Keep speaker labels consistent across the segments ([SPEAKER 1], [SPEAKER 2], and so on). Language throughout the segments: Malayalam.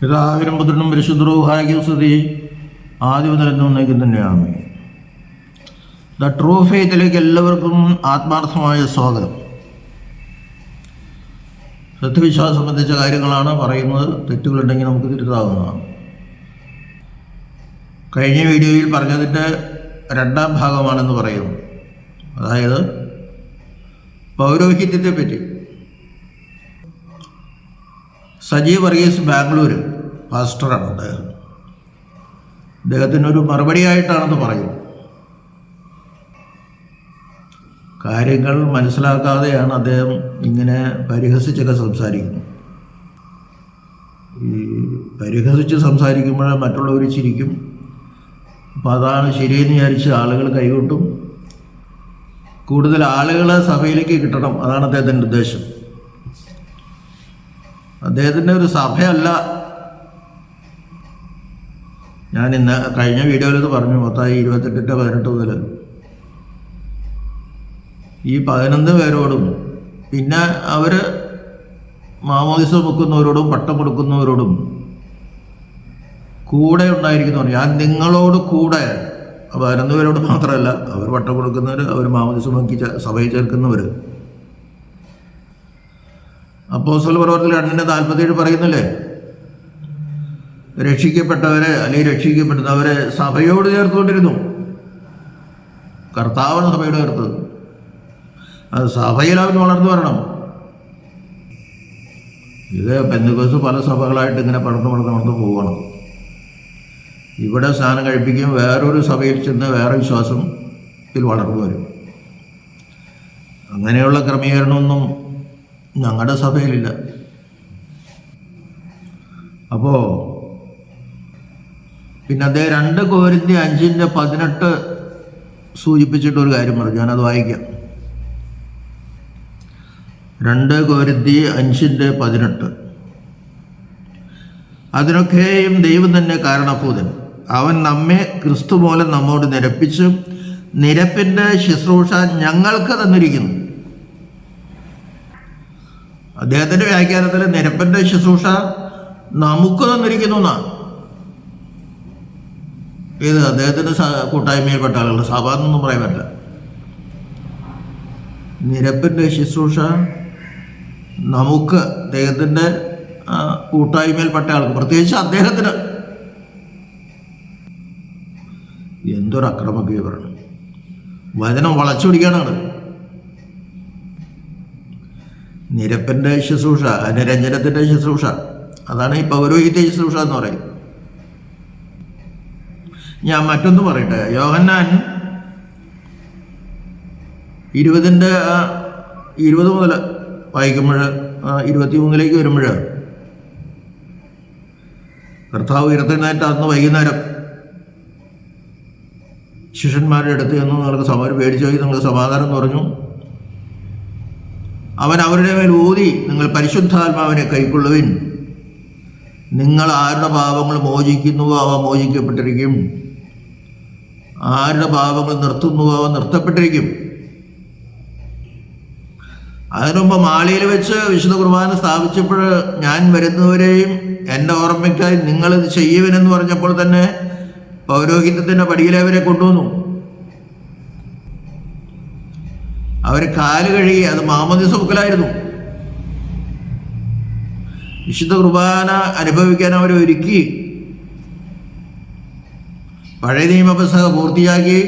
[SPEAKER 1] പിതാവിനും പുത്രനും പരിശുദ്ധവും സ്തുതി ആദ്യം നിലനിന്നേക്കും തന്നെയാണ് ദ ട്രൂ ഫെയ്ത്തിലേക്ക് എല്ലാവർക്കും ആത്മാർത്ഥമായ സ്വാഗതം. സത്യവിശ്വാസം സംബന്ധിച്ച കാര്യങ്ങളാണ് പറയുന്നത്. തെറ്റുകളുണ്ടെങ്കിൽ നമുക്ക് തിരുത്താവുന്നതാണ്. കഴിഞ്ഞ വീഡിയോയിൽ പറഞ്ഞതിന്റെ രണ്ടാം ഭാഗമാണെന്ന് പറയുന്നു. അതായത് പൗരോഹിത്യത്തെ പറ്റി സജീവ് വർഗീസ് ബാംഗ്ലൂർ പാസ്റ്ററാണ് അദ്ദേഹം അദ്ദേഹത്തിനൊരു മറുപടിയായിട്ടാണെന്ന് പറയും. കാര്യങ്ങൾ മനസ്സിലാക്കാതെയാണ് അദ്ദേഹം ഇങ്ങനെ പരിഹസിച്ചൊക്കെ സംസാരിക്കുന്നത്. ഈ പരിഹസിച്ച് സംസാരിക്കുമ്പോൾ മറ്റുള്ളവർ ചിരിക്കും. അപ്പോൾ അതാണ് ശരിയെന്ന് വിചാരിച്ച് ആളുകൾ കൈകൊട്ടും. കൂടുതൽ ആളുകളെ സഭയിലേക്ക് കിട്ടണം. അതാണ് അദ്ദേഹത്തിന്റെ ഉദ്ദേശം. അദ്ദേഹത്തിന്റെ ഒരു സഭയല്ല. ഞാൻ ഇന്ന് കഴിഞ്ഞ വീഡിയോയിൽ ഇത് പറഞ്ഞു മൊത്തമായി ഇരുപത്തെട്ടിന്റെ പതിനെട്ട് മുതൽ ഈ പതിനൊന്ന് പേരോടും പിന്നെ അവർ മാമോദിസ മുക്കുന്നവരോടും പട്ടം കൊടുക്കുന്നവരോടും കൂടെ ഉണ്ടായിരിക്കുന്നവർ. ഞാൻ നിങ്ങളോട് കൂടെ പതിനൊന്ന് പേരോട് മാത്രമല്ല അവർ പട്ടം കൊടുക്കുന്നവർ അവർ മാമോദിസ മുക്കി സഭയിൽ ചേർക്കുന്നവർ അപ്പോസൽ പ്രവർത്തനം രണ്ടിന്റെ നാൽപ്പത്തേഴ് പറയുന്നില്ലേ? രക്ഷിക്കപ്പെട്ടവരെ അല്ലെങ്കിൽ രക്ഷിക്കപ്പെടുന്നവരെ സഭയോട് ചേർത്തുകൊണ്ടിരുന്നു. കർത്താവാണ് സഭയോട് ചേർത്തത്. അത് സഭയിൽ അവൻ വളർന്നു വരണം. ഇത് പെന്നുകോസ് പല സഭകളായിട്ട് ഇങ്ങനെ പടർന്നു പടർന്നു പടർന്നു പോകണം ഇവിടെ സ്നാനം കഴിപ്പിക്കും വേറൊരു സഭയിൽ ചെന്ന് വേറെ വിശ്വാസം ഇതിൽ വളർന്നു വരും. അങ്ങനെയുള്ള ക്രമീകരണമൊന്നും ഞങ്ങളുടെ സഭയിലില്ല. അപ്പോൾ പിന്നെ അദ്ദേഹം രണ്ട് കോരിന്തി അഞ്ചിന്റെ പതിനെട്ട് സൂചിപ്പിച്ചിട്ട് ഒരു കാര്യം പറഞ്ഞു. ഞാനത് വായിക്കാം. രണ്ട് കോരിന്തി അഞ്ചിന്റെ പതിനെട്ട്. അതിനൊക്കെയും ദൈവം തന്നെ കാരണഭൂതൻ. അവൻ നമ്മെ ക്രിസ്തു മൂലം നമ്മോട് നിരപ്പിച്ചു നിരപ്പിന്റെ ശുശ്രൂഷ ഞങ്ങൾക്ക് തന്നിരിക്കുന്നു. അദ്ദേഹത്തിന്റെ വ്യാഖ്യാനത്തിൽ നിരപ്പിന്റെ ശുശ്രൂഷ നമുക്ക് തന്നിരിക്കുന്നു എന്നാണ്. ഇത് അദ്ദേഹത്തിന്റെ കൂട്ടായ്മയിൽപ്പെട്ട ആളുകൾ സഭ എന്നൊന്നും പറയാൻ പറ്റില്ല. നിരപ്പിന്റെ ശുശ്രൂഷ നമുക്ക് അദ്ദേഹത്തിന്റെ കൂട്ടായ്മയിൽപ്പെട്ട ആൾക്ക് പ്രത്യേകിച്ച് അദ്ദേഹത്തിന്. എന്തൊരു അക്രമക്ക് വിവരണം വചനം വളച്ചൊടിക്കാനാണ് നിരപ്പിന്റെ ശുശ്രൂഷ അനുരഞ്ജനത്തിന്റെ ശുശ്രൂഷ അതാണ് ഈ പൗരോഹിത്യ ശുശ്രൂഷ എന്ന് പറയും ഞാൻ മറ്റൊന്ന് പറയട്ടെ. യോഹന്നാൻ ഇരുപതിന്റെ ഇരുപത് മുതൽ വായിക്കുമ്പോൾ ഇരുപത്തി മൂന്നിലേക്ക് വരുമ്പോൾ കർത്താവ് ഉയർത്തെഴുന്നേറ്റ് അന്ന് വൈകുന്നേരം ശിഷ്യന്മാരുടെ അടുത്ത് ചെന്ന് നിങ്ങൾക്ക് സമ പേടിച്ചു പോയി നിങ്ങൾ സമാധാനം പറഞ്ഞു. അവൻ അവരുടെ മേൽ ഊതി നിങ്ങൾ പരിശുദ്ധാത്മാവിനെ കൈക്കൊള്ളുവിൻ. നിങ്ങൾ ആരുടെ പാപങ്ങൾ മോചിക്കുന്നുവോ അവ മോചിക്കപ്പെട്ടിരിക്കും. ആരുടെ പാപങ്ങൾ നിർത്തുന്നുവോ നിർത്തപ്പെട്ടിരിക്കും. അതിനുമുമ്പ് മാളിയിൽ വെച്ച് വിശുദ്ധ കുർബാന സ്ഥാപിച്ചപ്പോൾ ഞാൻ വരുന്നവരെയും എന്റെ ഓർമ്മയ്ക്കായി നിങ്ങളിത് ചെയ്യുവനെന്ന് പറഞ്ഞപ്പോൾ തന്നെ പൗരോഹിത്യത്തിന്റെ പടിയിലെ അവരെ കൊണ്ടുവന്നു. അവർ കാൽ കഴുകി അത് മാമതി സുക്കലായിരുന്നു വിശുദ്ധ കുർബാന അനുഭവിക്കാൻ അവർ ഒരുക്കി പഴയ നിയമപുസ്തകം പൂർത്തിയാക്കി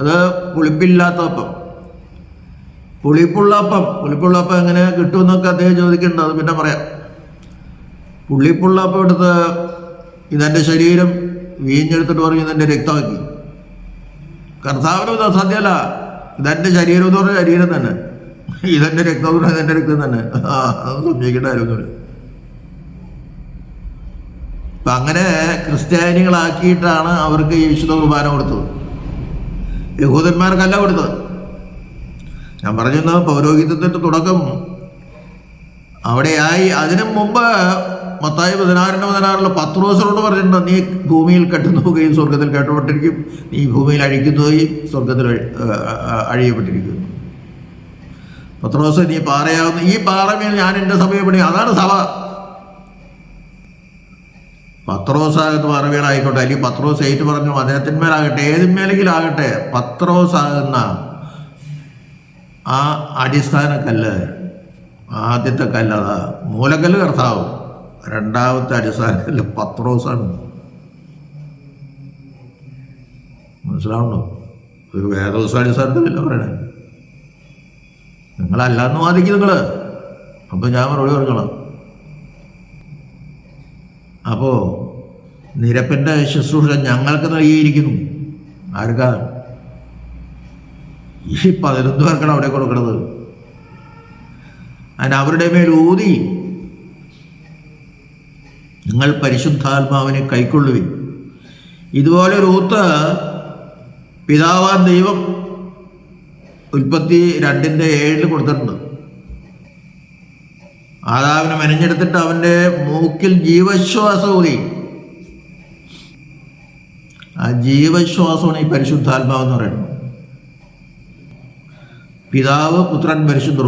[SPEAKER 1] അത് പുളിപ്പില്ലാത്ത അപ്പം പുളിപ്പുള്ള അപ്പം പുളിപ്പുള്ള അപ്പം എങ്ങനെ കിട്ടുമെന്നൊക്കെ അദ്ദേഹം ചോദിക്കുന്നുണ്ട് അത് പിന്നെ പറയാം. പുളിപ്പുള്ള അപ്പം എടുത്ത് ഇതെന്റെ ശരീരം വീഞ്ഞെടുത്തിട്ട് പറഞ്ഞു ഇതെന്റെ രക്തമാക്കി. കർത്താവിനും ഇത് അസാധ്യമല്ല ഇതെന്റെ ശരീരം എന്ന് പറഞ്ഞ ശരീരം തന്നെ. ഇതെന്റെ രക്തം എന്ന് പറഞ്ഞാൽ ഇതെന്റെ രക്തം തന്നെ. അത് സംശയിക്കേണ്ട കാര്യമൊന്നുമില്ല. അപ്പം അങ്ങനെ ക്രിസ്ത്യാനികളാക്കിയിട്ടാണ് അവർക്ക് ഈ വിശുദ്ധ കുർബാന കൊടുത്തത്. യഹൂദന്മാർക്കല്ല കൊടുത്തത്. ഞാൻ പറഞ്ഞിരുന്ന പൗരോഹിത്യത്തിന്റെ തുടക്കം അവിടെയായി. അതിനു മുമ്പ് മത്തായി പതിനാറിന്റെ പതിനാറിൽ പത്ത് ദിവസത്തോട് പറഞ്ഞിട്ടുണ്ട് നീ ഭൂമിയിൽ കെട്ടുന്നുകയും സ്വർഗത്തിൽ കെട്ടപ്പെട്ടിരിക്കും. നീ ഭൂമിയിൽ അഴിക്കുന്നതുകയും സ്വർഗത്തിൽ അഴിയപ്പെട്ടിരിക്കും പത്രോസ് നീ പാറയാവുന്ന ഈ പാറമേൽ ഞാൻ എന്റെ സഭയെ പണി അതാണ് സഭ. പത്രോസാകുന്ന മറവികളായിക്കോട്ടെ അല്ലെങ്കിൽ പത്രോസ് ഏറ്റു പറഞ്ഞു അദ്ദേഹത്തിന്മേലാകട്ടെ ഏതിന്മേലെങ്കിലും ആകട്ടെ പത്രോസാകുന്ന ആ അടിസ്ഥാന കല്ല് ആദ്യത്തെ കല്ല് അതാ. മൂലക്കല്ല് കർത്താവ്. രണ്ടാമത്തെ അടിസ്ഥാന കല്ല് പത്രോസാണ്. മനസ്സിലാവുണ്ടോ? ഒരു വേദോസ അടിസ്ഥാനത്തിലല്ല പറയണേ? നിങ്ങളല്ലാന്ന് വാദിക്കും നിങ്ങൾ അപ്പം ഞാൻ മറുപടി പറഞ്ഞോളാം. അപ്പോൾ നിരപ്പന്റെ ശുശ്രൂഷ ഞങ്ങൾക്ക് നൽകിയിരിക്കുന്നു. ആർക്കാ? ഈ പതിനൊന്ന് പേർക്കാണ് അവിടെ കൊടുക്കുന്നത് അതിന് അവരുടെ മേൽ ഊതി. നിങ്ങൾ പരിശുദ്ധാത്മാവിനെ കൈക്കൊള്ളുവിൻ. ഇതുപോലെ ഒരു ഊത്ത് പിതാവാൻ ദൈവം ഉൽപ്പത്തി രണ്ടിന്റെ ഏഴിൽ കൊടുത്തിട്ടുണ്ട്. ആദാവിനെ മെനഞ്ഞെടുത്തിട്ട് അവന്റെ മൂക്കിൽ ജീവശ്വാസം ഊതി. ആ ജീവശ്വാസമാണ് ഈ പരിശുദ്ധാത്മാവ് എന്ന് പറയുന്നത്. പിതാവ് പുത്രൻ പരിശുദ്ധ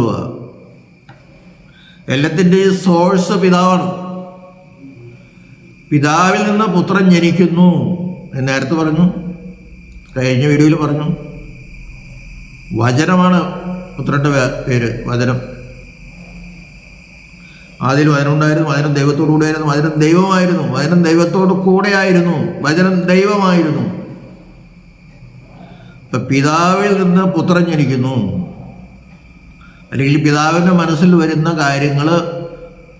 [SPEAKER 1] എല്ലാത്തിന്റെയും സോഴ്സ് പിതാവാണ്. പിതാവിൽ നിന്ന് പുത്രൻ ജനിക്കുന്നു എന്ന് നേരത്തെ പറഞ്ഞു. കഴിഞ്ഞ വീഡിയോയിൽ പറഞ്ഞു. വചനമാണ് പുത്രന്റെ പേര് വചനം. ആദ്യം വചനമുണ്ടായിരുന്നു വചനം ദൈവത്തോടു കൂടെയായിരുന്നു വചനം ദൈവമായിരുന്നു വചനം ദൈവത്തോട് കൂടെയായിരുന്നു വചനം ദൈവമായിരുന്നു. ഇപ്പൊ പിതാവിൽ നിന്ന് പുത്രൻ ജനിക്കുന്നു അല്ലെങ്കിൽ പിതാവിന്റെ മനസ്സിൽ വരുന്ന കാര്യങ്ങൾ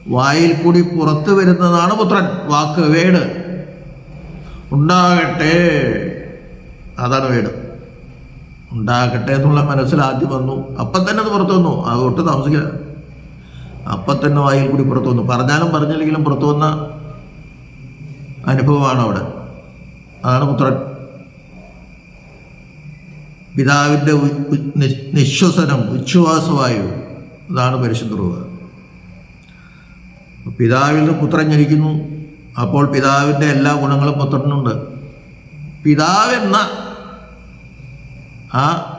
[SPEAKER 1] വായിൽ കൂടി പുറത്ത് വരുന്നതാണ് പുത്രൻ. വാക്ക് വേട്. ഉണ്ടാകട്ടെ. അതാണ് വേട്. ഉണ്ടാകട്ടെ എന്നുള്ള മനസ്സിൽ ആദ്യം വന്നു. അപ്പം തന്നെ അത് പുറത്തു വന്നു. അത് ഒട്ടും താമസിക്കില്ല. അപ്പം തന്നെ വായിൽ കൂടി പുറത്തു വന്നു. പറഞ്ഞാലും പറഞ്ഞില്ലെങ്കിലും പുറത്തു വന്ന അനുഭവമാണ് അവിടെ. അതാണ് പുത്രൻ. പിതാവിന്റെ നിശ്വസനം ഉച്ഛ്വാസവായു. അതാണ് പരിശുദ്ധ പിതാവിൽ നിന്ന് പുത്രൻ ജനിക്കുന്നു. അപ്പോൾ പിതാവിന്റെ എല്ലാ ഗുണങ്ങളും പുത്രനുണ്ട് പിതാവെന്ന ആ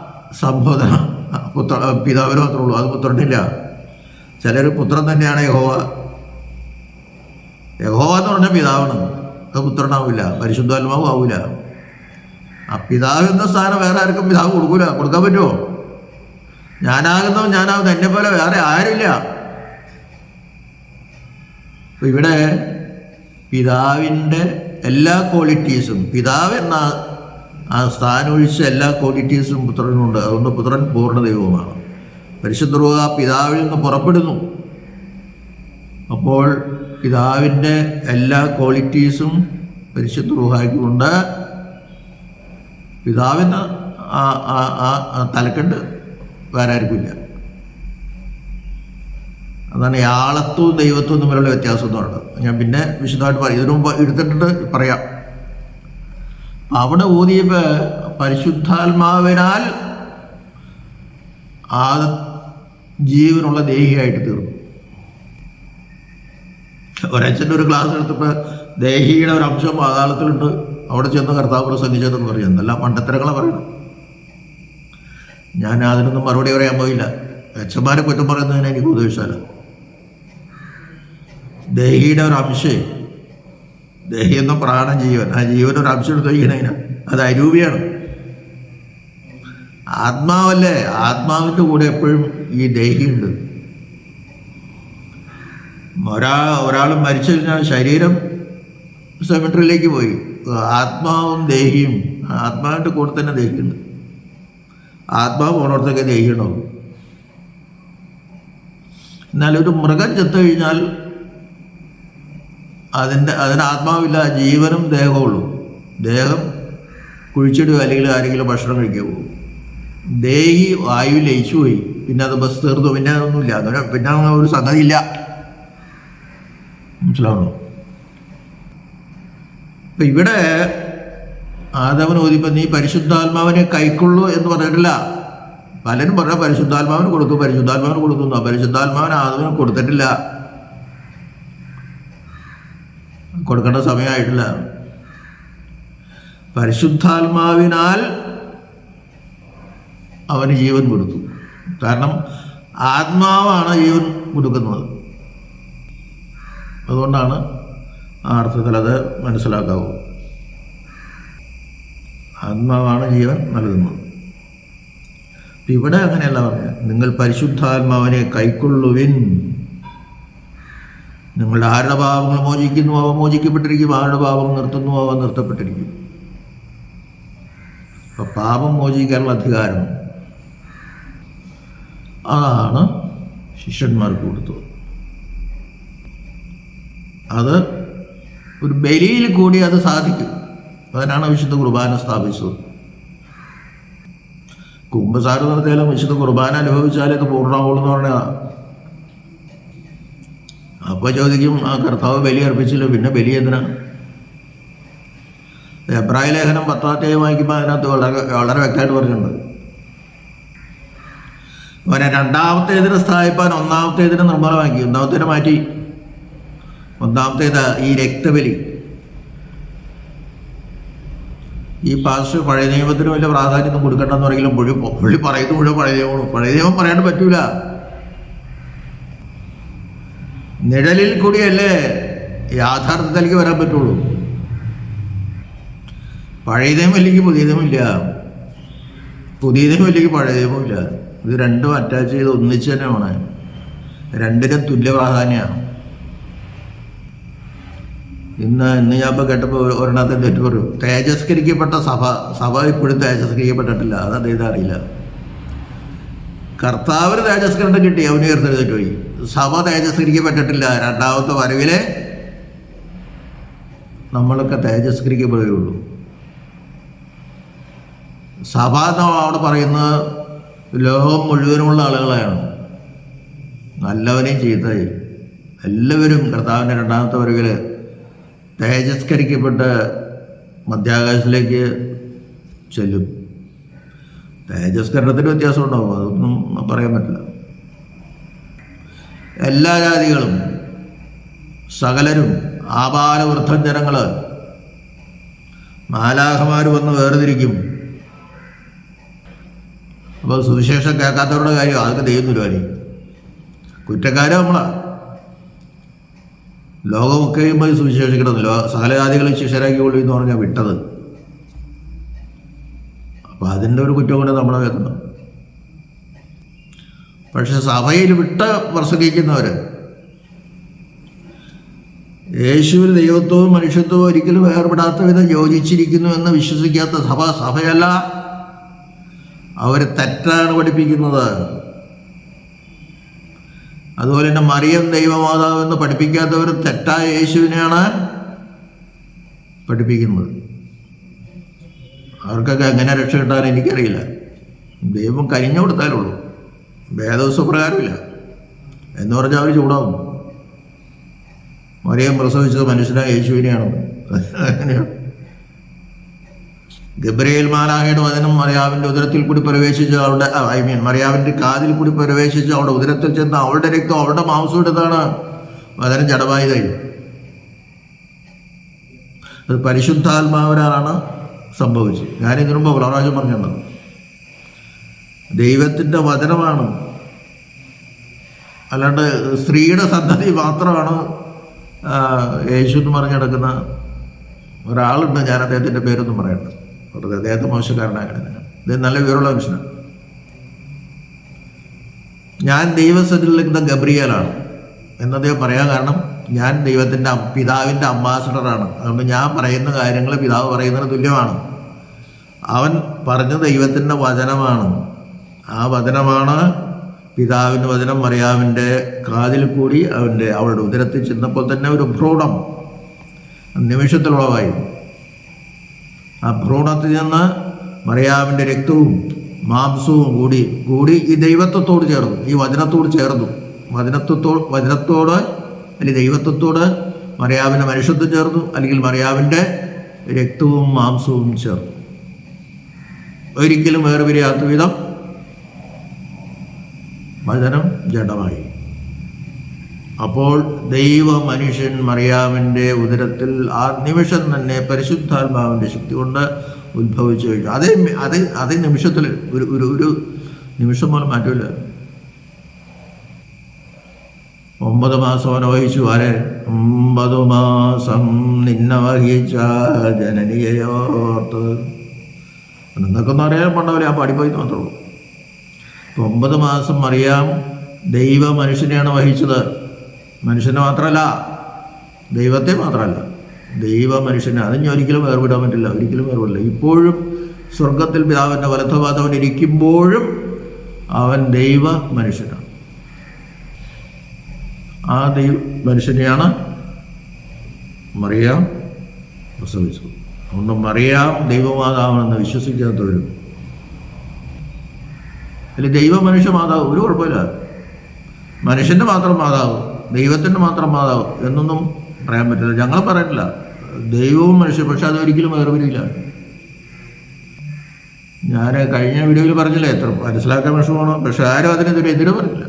[SPEAKER 1] സംബോധന പുത്ര പിതാവിന് മാത്രമേ ഉള്ളൂ. അത് പുത്രനില്ല. ചിലർ പുത്രൻ തന്നെയാണ് യഹോവ. യഹോവ എന്ന് പറഞ്ഞ പിതാവാണ്. അത് പുത്രനാവില്ല പരിശുദ്ധാത്മാവും ആവില്ല. ആ പിതാവ് എന്ന സ്ഥാനം വേറെ ആർക്കും പിതാവ് കൊടുക്കൂല. കൊടുക്കാൻ പറ്റുമോ? ഞാനാകുന്നവൻ ഞാനാകുന്ന എന്നെ പോലെ വേറെ ആരുമില്ല. അപ്പൊ ഇവിടെ പിതാവിന്റെ എല്ലാ ക്വാളിറ്റീസും പിതാവ് എന്ന ആ സ്ഥാനം ഒഴിച്ച എല്ലാ ക്വാളിറ്റീസും പുത്രനുണ്ട് അതുകൊണ്ട് പുത്രൻ പൂർണ ദൈവമാണ് പരിശുദ്ധ റൂഹ പിതാവിൽ നിന്ന് പുറപ്പെടുന്നു. അപ്പോൾ പിതാവിന്റെ എല്ലാ ക്വാളിറ്റീസും പരിശുദ്ധ റൂഹായ്ക്കുണ്ട് പിതാവിന് തലക്കെട്ട് വേറെ ആർക്കുമില്ല. അതാണ് യാളത്വവും ദൈവത്വവും തമ്മിലുള്ള വ്യത്യാസം എന്ന് പറയുന്നത്. ഞാൻ പിന്നെ വിശദമായിട്ട് പറയും. ഇതിനു മുമ്പ് എടുത്തിട്ടുണ്ട് പറയാം. അവിടെ ഊതിയപ്പോൾ പരിശുദ്ധാത്മാവിനാൽ ആ ജീവനുള്ള ദേഹിയായിട്ട് തീർന്നു. ഒരച്ഛന്റെ ഒരു ക്ലാസ് എടുത്തപ്പോൾ ദേഹിയുടെ ഒരു അംശം പാതാളത്തിലുണ്ട്. അവിടെ ചെന്ന് കർത്താവ് പ്രസംഗിച്ചതെന്ന് പറയും. എന്തെല്ലാം മണ്ടത്തരങ്ങളെ പറയണം. ഞാൻ അതിനൊന്നും മറുപടി പറയാൻ പോയില്ല. അച്ഛന്മാരെ കുറ്റം പറയുന്നതിന് എനിക്ക് ഉദ്ദേശിച്ചാല ദേഹിയുടെ ഒരു അംശേ ദേഹി എന്ന പ്രാണ ജീവൻ. ആ ജീവൻ ഒരു അംശം എടുത്ത് വയ്ക്കണതിന് അത് അരൂപിയാണ്. ആത്മാവല്ലേ? ആത്മാവിന്റെ കൂടെ എപ്പോഴും ഈ ദേഹിയുണ്ട്. ഒരാ ഒരാൾ മരിച്ചു കഴിഞ്ഞാൽ ശരീരം സെമിട്രിയിലേക്ക് പോയി. ആത്മാവും ദേഹിയും ആത്മാവിന്റെ കൂടെ തന്നെ ദേഹിയുണ്ട് ആത്മാവ് പോണോടത്തൊക്കെ ദേഹിയണോ എന്നാൽ ഒരു മൃഗം ചത്തു കഴിഞ്ഞാൽ അതിന്റെ അതിന് ആത്മാവില്ല ജീവനും ദേഹമുള്ളൂ ദേഹം കുഴിച്ചിടുക അല്ലെങ്കിൽ ആരെങ്കിലും ഭക്ഷണം കഴിക്കുക പോകും. ദേഹി വായു ലയിച്ചു പോയി. പിന്നെ അത് ബസ് തീർന്നു. പിന്നെ അതൊന്നുമില്ല. അങ്ങനെ പിന്നെ ഒരു സംഗതി ഇല്ല മനസ്സിലാവണോ അപ്പൊ ഇവിടെ ആദവൻ ഓതിപ്പോ നീ പരിശുദ്ധാത്മാവിനെ കൈക്കൊള്ളൂ എന്ന് പറഞ്ഞിട്ടില്ല. പലരും പറഞ്ഞ പരിശുദ്ധാത്മാവിന് കൊടുക്കും പരിശുദ്ധാത്മാവിന് കൊടുക്കുന്നു പരിശുദ്ധാത്മാവിന് ആദവന് കൊടുത്തിട്ടില്ല. കൊടുക്കേണ്ട സമയമായിട്ടില്ല. പരിശുദ്ധാത്മാവിനാൽ അവന് ജീവൻ കൊടുത്തു. കാരണം ആത്മാവാണ് ജീവൻ കൊടുക്കുന്നത്. അതുകൊണ്ടാണ് ആ അർത്ഥത്തിൽ അത് മനസ്സിലാക്കാവൂ. ആത്മാവാണ് ജീവൻ നൽകുന്നത്. ഇവിടെ അങ്ങനെയല്ല പറഞ്ഞത്. നിങ്ങൾ പരിശുദ്ധാത്മാവിനെ കൈക്കൊള്ളുവിൻ. നിങ്ങളുടെ ആരുടെ ഭാവങ്ങൾ മോചിക്കുന്നു അവ മോചിക്കപ്പെട്ടിരിക്കും. ആരുടെ പാപം നിർത്തുന്നു അവ നിർത്തപ്പെട്ടിരിക്കും. അപ്പം പാപം മോചിക്കാനുള്ള അധികാരം അതാണ് ശിഷ്യന്മാർക്ക് കൊടുത്തത്. അത് ഒരു ബലിയിൽ കൂടി അത് സാധിക്കും. അതിനാണ് വിശുദ്ധ കുർബാന സ്ഥാപിച്ചത്. കുംഭസാരം നടത്തിയാലും വിശുദ്ധ കുർബാന അനുഭവിച്ചാലേ ഇത് പൂർണമാവുള്ളൂ എന്ന് പറഞ്ഞാൽ അപ്പോൾ ചോദിക്കും ആ കർത്താവ് ബലി അർപ്പിച്ചില്ല പിന്നെ ബലി എന്തിനാ? എബ്രാഹിം ലേഖനം പത്താധ്യായം വായിക്കുമ്പോൾ അതിനകത്ത് വളരെ വളരെ വ്യക്തമായിട്ട് പറഞ്ഞിട്ടുണ്ട്. അവനെ രണ്ടാമത്തേതിന് സ്ഥാപിപ്പാൻ ഒന്നാമത്തേതിന് നിർമ്മലമാക്കി. ഒന്നാമത്തേനെ മാറ്റി. ഒന്നാമത്തേത് ഈ രക്തബലി. ഈ പാസ് പഴയ നിയമത്തിന് വലിയ പ്രാധാന്യം കൊടുക്കണ്ടെന്ന് പറയെങ്കിലും പുള്ളി പുള്ളി പറയുന്നത് മുഴുവൻ പഴയ നിയമമാണ്. പഴയ നിയമം പറയാണ്ട് പറ്റൂല. നിഴലിൽ കൂടിയല്ലേ യാഥാർത്ഥ്യത്തിലേക്ക് വരാൻ പറ്റുള്ളൂ. പഴയ നിയമം ഇല്ലെങ്കിൽ പുതിയ നിയമമില്ല പുതിയ നിയമം ഇല്ലെങ്കിൽ പഴയ നിയമമില്ല ഇത് രണ്ടും അറ്റാച്ച് ചെയ്ത് ഒന്നിച്ച് തന്നെയാണ് രണ്ടിനും തുല്യ പ്രാധാന്യമാണ് ഇന്ന് ഇന്ന് ഞാൻ ഇപ്പോൾ കേട്ടപ്പോൾ ഒരെണ്ണത്തെ തെറ്റ് പറയും. തേജസ്കരിക്കപ്പെട്ട സഭ സഭ ഇപ്പോഴും തേജസ്കരിക്കപ്പെട്ടിട്ടില്ല. അത് അദ്ദേഹത്തെ അറിയില്ല. കർത്താവിന് തേജസ്കരണം കിട്ടി. അവന് ഉയർത്തെഴുന്നേറ്റ് പോയി. സഭ തേജസ്കരിക്കപ്പെട്ടിട്ടില്ല. രണ്ടാമത്തെ വരവിലെ നമ്മളൊക്കെ തേജസ്കരിക്കപ്പെടുകയുള്ളൂ. സഭ എന്ന് അവിടെ പറയുന്നത് ലോകം മുഴുവനുമുള്ള ആളുകളാണ് നല്ലവനെയും ചീത്തയും എല്ലാവരും കർത്താവിന്റെ രണ്ടാമത്തെ വരവിൽ തേജസ്കരിക്കപ്പെട്ട് മധ്യാകാശത്തിലേക്ക് ചെല്ലും. തേജസ്കരണത്തിന് വ്യത്യാസം ഉണ്ടാവും അതൊന്നും പറയാൻ പറ്റില്ല. എല്ലാ ജാതികളും സകലരും ആപാലവൃദ്ധം ജനങ്ങൾ മാലാഹമാർ വന്ന് വേർതിരിക്കും. അപ്പോൾ സുവിശേഷം കേൾക്കാത്തവരുടെ കാര്യം അതൊക്കെ ദൈവം പരിപാടി കുറ്റക്കാരും നമ്മളാ. ലോകമൊക്കെയും പോയി സുവിശേഷിക്കണം. ലോ സകലജാതികളെ ശിഷ്യരാക്കി കൊള്ളു എന്ന് പറഞ്ഞാൽ വിട്ടത്. അപ്പോൾ അതിന്റെ ഒരു കുറ്റം കൊണ്ട് നമ്മളെ വെക്കണം പക്ഷെ സഭയിൽ വിട്ട് പ്രസംഗിക്കുന്നവർ യേശുവിൽ ദൈവത്വവും മനുഷ്യത്വവും ഒരിക്കലും വേർപെടാത്ത വിധം യോജിച്ചിരിക്കുന്നു എന്ന് വിശ്വസിക്കാത്ത സഭ സഭയല്ല. അവർ തെറ്റാണ് പഠിപ്പിക്കുന്നത്. അതുപോലെ തന്നെ മറിയം ദൈവമാതാവ് എന്ന് പഠിപ്പിക്കാത്തവർ തെറ്റായ യേശുവിനെയാണ് പഠിപ്പിക്കുന്നത്. അവർക്കൊക്കെ എങ്ങനെ രക്ഷ കിട്ടാൻ എനിക്കറിയില്ല. ദൈവം കരിഞ്ഞു കൊടുത്താലുള്ളൂ. വേദവസപ്രകാരമില്ല എന്ന് പറഞ്ഞാൽ അവർ ചൂടാവും. മറിയം പ്രസവിച്ചത് മനുഷ്യനായ യേശുവിനെയാണ്? അങ്ങനെയാണ് ഗബ്രയേൽ മാലാഹയുടെ വചനം മറിയാവിന്റെ ഉദരത്തിൽ കൂടി പ്രവേശിച്ച് അവളുടെ ഐ മീൻ മറിയാവിന്റെ കാതിൽ കൂടി പ്രവേശിച്ച് അവളുടെ ഉദരത്തിൽ ചെന്ന് അവളുടെ രക്തം അവളുടെ മാംസം എടുത്താണ് വചനം ജഡമായതായി അത് പരിശുദ്ധാത്മാവരാണ് സംഭവിച്ചത്. ഞാൻ മുമ്പ് പ്രാവശ്യം പറഞ്ഞിട്ടുണ്ട്. ദൈവത്തിന്റെ വചനമാണ്. അല്ലാണ്ട് സ്ത്രീയുടെ സന്തതി മാത്രമാണ് യേശു എന്ന് പറഞ്ഞെടുക്കുന്ന ഒരാളുണ്ട്. ഞാൻ അദ്ദേഹത്തിന്റെ പേരൊന്നും പറയണ്ട. വെറുതെ അദ്ദേഹത്തെ മോശക്കാരനാകണം ഇത് നല്ല വിവരമുള്ള മനുഷ്യനാണ്. ഞാൻ ദൈവസന്നിധിയിലിരിക്കുന്ന ഗബ്രിയലാണ് എന്നദ്ദേഹം പറയാൻ കാരണം ഞാൻ ദൈവത്തിന്റെ പിതാവിന്റെ അംബാസഡറാണ്. അതുകൊണ്ട് ഞാൻ പറയുന്ന കാര്യങ്ങൾ പിതാവ് പറയുന്നതിന് തുല്യമാണ്. അവൻ പറഞ്ഞ ദൈവത്തിന്റെ വചനമാണ്. ആ വചനമാണ് പിതാവിന്റെ വചനം മറിയാവിന്റെ കാതിൽ കൂടി അവന്റെ അവളുടെ ഉദരത്തിൽ ചെന്നപ്പോൾ തന്നെ ഒരു ഭ്രൂണം നിമിഷത്തിലുളവായി. ആ ഭ്രൂണത്തിൽ നിന്ന് മറിയാവിന്റെ രക്തവും മാംസവും കൂടി കൂടി ഈ ദൈവത്വത്തോട് ചേർന്നു. ഈ വചനത്തോട് ചേർന്നു. വചനത്വത്തോട് വചനത്തോട് അല്ലെങ്കിൽ ദൈവത്വത്തോട് മറിയാവിന്റെ മനുഷ്യത്വം ചേർന്നു അല്ലെങ്കിൽ മറിയാവിന്റെ രക്തവും മാംസവും ചേർന്നു. ഒരിക്കലും വേർപിരിയാത്ത വിധം വചനം ജഡമായി. അപ്പോൾ ദൈവ മനുഷ്യൻ മറിയാമിന്റെ ഉദരത്തിൽ ആ നിമിഷം തന്നെ പരിശുദ്ധാത്മാവിന്റെ ശക്തി കൊണ്ട് ഉത്ഭവിച്ചു കഴിഞ്ഞു. അതേ അതേ അതേ നിമിഷത്തിൽ ഒരു ഒരു ഒരു നിമിഷം പോലും മാറ്റമില്ല. ഒമ്പത് മാസം അനുവഹിച്ചു ആരെ? ഒമ്പത് മാസം നിന്നെ വഹിച്ച ജനനിയോർത്ത് നിങ്ങൾക്കൊന്നും അറിയാൻ പണ്ടവരെ ആ പാടിപ്പോയി മാത്രമേ ഉള്ളൂ. ഒമ്പത് മാസം അറിയാം ദൈവ മനുഷ്യനെയാണ് വഹിച്ചത്. മനുഷ്യനെ മാത്രമല്ല ദൈവത്തെ മാത്രമല്ല ദൈവ മനുഷ്യനെ അതിന് ഒരിക്കലും വേർപെടാൻ പറ്റില്ല ഒരിക്കലും വേർപെടില്ല. ഇപ്പോഴും സ്വർഗത്തിൽ പിതാവിന്റെ വലത്തുഭാഗത്തവൻ ഇരിക്കുമ്പോഴും അവൻ ദൈവ മനുഷ്യനാണ്. ആ ദൈവ മനുഷ്യനെയാണ് മറിയാം പ്രസവിച്ചത്. അതുകൊണ്ട് മറിയാം ദൈവമാതാവണമെന്ന് വിശ്വസിക്കാത്തവരും. അല്ലെ ദൈവ മനുഷ്യ മാതാവ് ഒരു കുഴപ്പമില്ല. മനുഷ്യന്റെ മാത്രം മാതാവ്. ദൈവത്തിന്റെ മാത്രം മാതാവ് എന്നൊന്നും പറയാൻ പറ്റില്ല. ഞങ്ങൾ പറയുന്നില്ല ദൈവവും മനുഷ്യൻ പക്ഷെ അതൊരിക്കലും വേർപിരിയില്ല. ഞാൻ കഴിഞ്ഞ വീഡിയോയിൽ പറഞ്ഞില്ല എത്ര മനസ്സിലാക്കാൻ വിഷമമാണ് പക്ഷെ ആരും അതിനെതിരെ എതിരെ പറഞ്ഞില്ല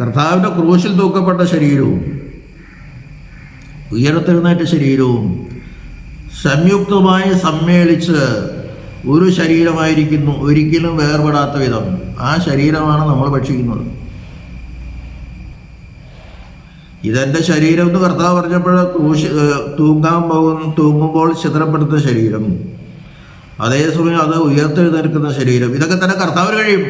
[SPEAKER 1] കർത്താവിന്റെ ക്രൂശിൽ തൂക്കപ്പെട്ട ശരീരവും ഉയർത്തെഴുന്നേറ്റ ശരീരവും സംയുക്തമായി സമ്മേളിച്ച് ഒരു ശരീരമായിരിക്കുന്നു ഒരിക്കലും വേർപെടാത്ത വിധം. ആ ശരീരമാണ് നമ്മൾ ഭക്ഷിക്കുന്നത്. ഇതെന്റെ ശരീരം എന്ന് കർത്താവ് പറഞ്ഞപ്പോൾ ക്രൂശ് തൂങ്ങാൻ പോകുന്ന തൂങ്ങുമ്പോൾ ചിത്രപ്പെടുത്ത ശരീരം. അതേസമയം അത് ഉയർത്തെഴുന്നേൽക്കുന്ന ശരീരം. ഇതൊക്കെ തന്നെ കർത്താവിന് കഴിയും.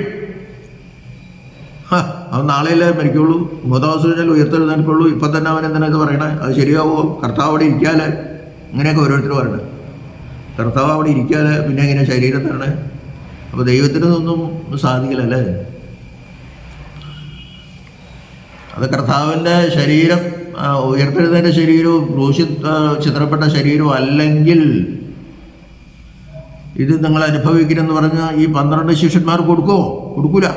[SPEAKER 1] അവൻ നാളെയല്ലേ മരിക്കുള്ളൂ? മൂന്നാം ദിവസം കഴിഞ്ഞാൽ ഉയർത്തെഴുന്നേൽക്കുള്ളൂ. ഇപ്പം തന്നെ അവൻ എന്തിനാ ഇത് പറയണേ? അത് ശരിയാവുമോ കർത്താവ് അവിടെ ഇരിക്കാല്ലേ? ഇങ്ങനെയൊക്കെ ഓരോരുത്തർ പറയണേ കർത്താവ് അവിടെ ഇരിക്കാതെ പിന്നെ ഇങ്ങനെ ശരീരം തരണേ? അപ്പോൾ ദൈവത്തിന് ഇതൊന്നും സാധിക്കില്ലല്ലേ? അത് കർത്താവിന്റെ ശരീരം ഉയർത്തെഴുന്നതിന്റെ ശരീരവും ക്രൂശി ചിത്രപ്പെട്ട ശരീരവും അല്ലെങ്കിൽ ഇത് നിങ്ങൾ അനുഭവിക്കണമെന്ന് പറഞ്ഞ ഈ പന്ത്രണ്ട് ശിഷ്യന്മാർ കൊടുക്കുമോ കൊടുക്കൂല.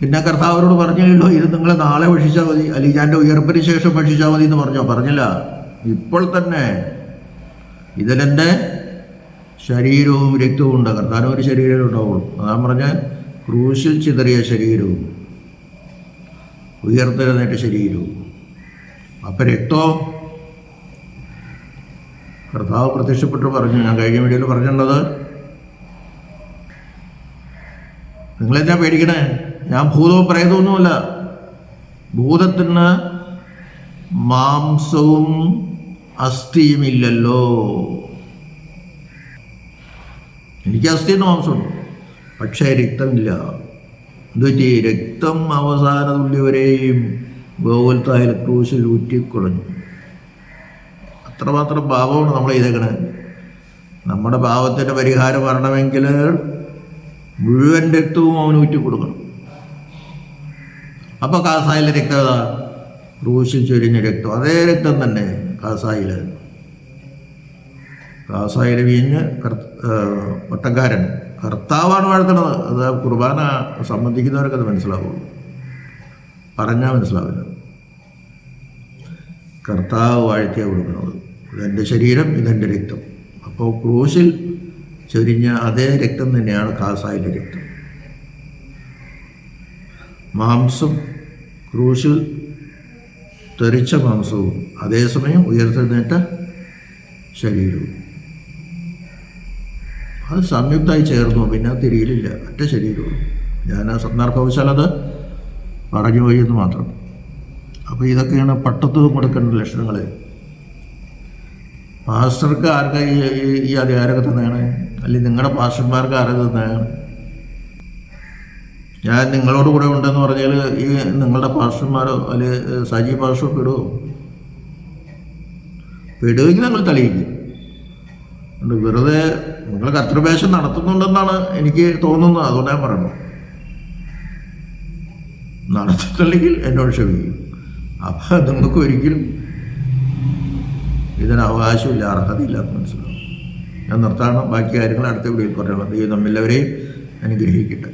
[SPEAKER 1] പിന്നെ കർത്താവരോട് പറഞ്ഞില്ലല്ലോ ഇത് നിങ്ങൾ നാളെ ഭക്ഷിച്ചാൽ മതി അല്ലെങ്കിൽ ഞാൻ ഉയർപ്പിന് ശേഷം ഭക്ഷിച്ചാൽ മതി എന്ന് പറഞ്ഞോ? പറഞ്ഞില്ല. ഇപ്പോൾ തന്നെ ഇതിലെന്റെ ശരീരവും രക്തവും ഉണ്ട്. കർത്താവിന് ഒരു ശരീരം ഉണ്ടാവുള്ളൂ. അതാ പറഞ്ഞ ക്രൂശിൽ ചിതറിയ ശരീരവും ഉയർത്തെഴുന്നേറ്റ ശരീരവും. അപ്പം രക്തോ കർത്താവ് പ്രത്യക്ഷപ്പെട്ട് പറഞ്ഞു ഞാൻ കഴിഞ്ഞ വീഡിയോയിൽ പറഞ്ഞിട്ടുള്ളത്. നിങ്ങളെന്താ പേടിക്കണേ? ഞാൻ ഭൂതവും പ്രേതമൊന്നുമല്ല ഭൂതത്തിന് മാംസവും അസ്ഥിയുമില്ലല്ലോ. എനിക്ക് അസ്ഥിയെന്ന് മാംസമുണ്ട് പക്ഷേ രക്തമില്ല. എന്തുപറ്റി രക്തം അവസാന തുല്യവരെയും ഗോകുലത്തായ ക്രൂശിൽ ഊറ്റിക്കുളഞ്ഞു. അത്രമാത്രം പാപമാണ് നമ്മൾ ചെയ്തേക്കണേ. നമ്മുടെ പാപത്തിന്റെ പരിഹാരം വരണമെങ്കിൽ മുഴുവൻ രക്തവും അവന് ഊറ്റി കൊടുക്കണം അപ്പോൾ കാസായിലെ രക്തം ഏതാ? ക്രൂശിൽ ചൊരിഞ്ഞ രക്തം. അതേ രക്തം തന്നെ കാസായിൽ കാസായിൽ വീഞ്ഞ് കർ ഒട്ടക്കാരൻ കർത്താവാണ് വാഴ്ത്തണത് അത് കുർബാന സംബന്ധിക്കുന്നവർക്ക് അത് മനസ്സിലാവുള്ളൂ. പറഞ്ഞാൽ മനസ്സിലാവില്ല. കർത്താവ് വാഴ്ത്തിയാണ് കൊടുക്കുന്നത്. ഇതെന്റെ ശരീരം ഇതെന്റെ രക്തം. അപ്പോൾ ക്രൂശിൽ ചൊരിഞ്ഞ അതേ രക്തം തന്നെയാണ് കാസായിന്റെ രക്തം. മാംസം ക്രൂശിൽ തെറിച്ച മാംസവും അതേസമയം ഉയർത്തെഴുന്നേറ്റ ശരീരവും. അത് സംയുക്തമായി ചേർന്നു പിന്നെ തിരിയിലില്ല ഒറ്റ ശരീരവും ഞാൻ ആ സന്ദർഭവശാൽ അത് പറഞ്ഞു പോയി എന്ന് മാത്രം. അപ്പോൾ ഇതൊക്കെയാണ് പട്ടത്ത് കൊടുക്കേണ്ട ലക്ഷണങ്ങൾ പാസ്റ്റർക്ക് ആർക്കാ ഈ ഈ- അധികാരമൊക്കെ തന്നെയാണ് അല്ലെങ്കിൽ നിങ്ങളുടെ പാസ്റ്റർമാർക്ക് ആരൊക്കെ തന്നെയാണ് ഞാൻ നിങ്ങളോട് കൂടെ ഉണ്ടെന്ന് പറഞ്ഞാൽ ഈ നിങ്ങളുടെ പാസ്റ്റർമാരോ അല്ലെങ്കിൽ സജി പാസ്റ്ററോ പെടുമോ പെടുമെങ്കിൽ നിങ്ങൾ തെളിയിക്കും. അതുകൊണ്ട് വെറുതെ നിങ്ങൾ കർത്തൃപേശം നടത്തുന്നുണ്ടെന്നാണ് എനിക്ക് തോന്നുന്നത്. അതുകൊണ്ട് ഞാൻ പറയുന്നത് നടത്തിയിട്ടില്ലെങ്കിൽ എന്നോട് ക്ഷമിക്കും. അപ്പം നിങ്ങൾക്ക് ഒരിക്കലും ഇതിന് അവകാശമില്ല അർഹതയില്ല എന്ന് മനസ്സിലാവും. ഞാൻ നിർത്താണ് ബാക്കി കാര്യങ്ങൾ അടുത്ത വീഡിയോയിൽ പറയണം ദൈവം നമ്മെല്ലാവരെയും അനുഗ്രഹിക്കട്ടെ.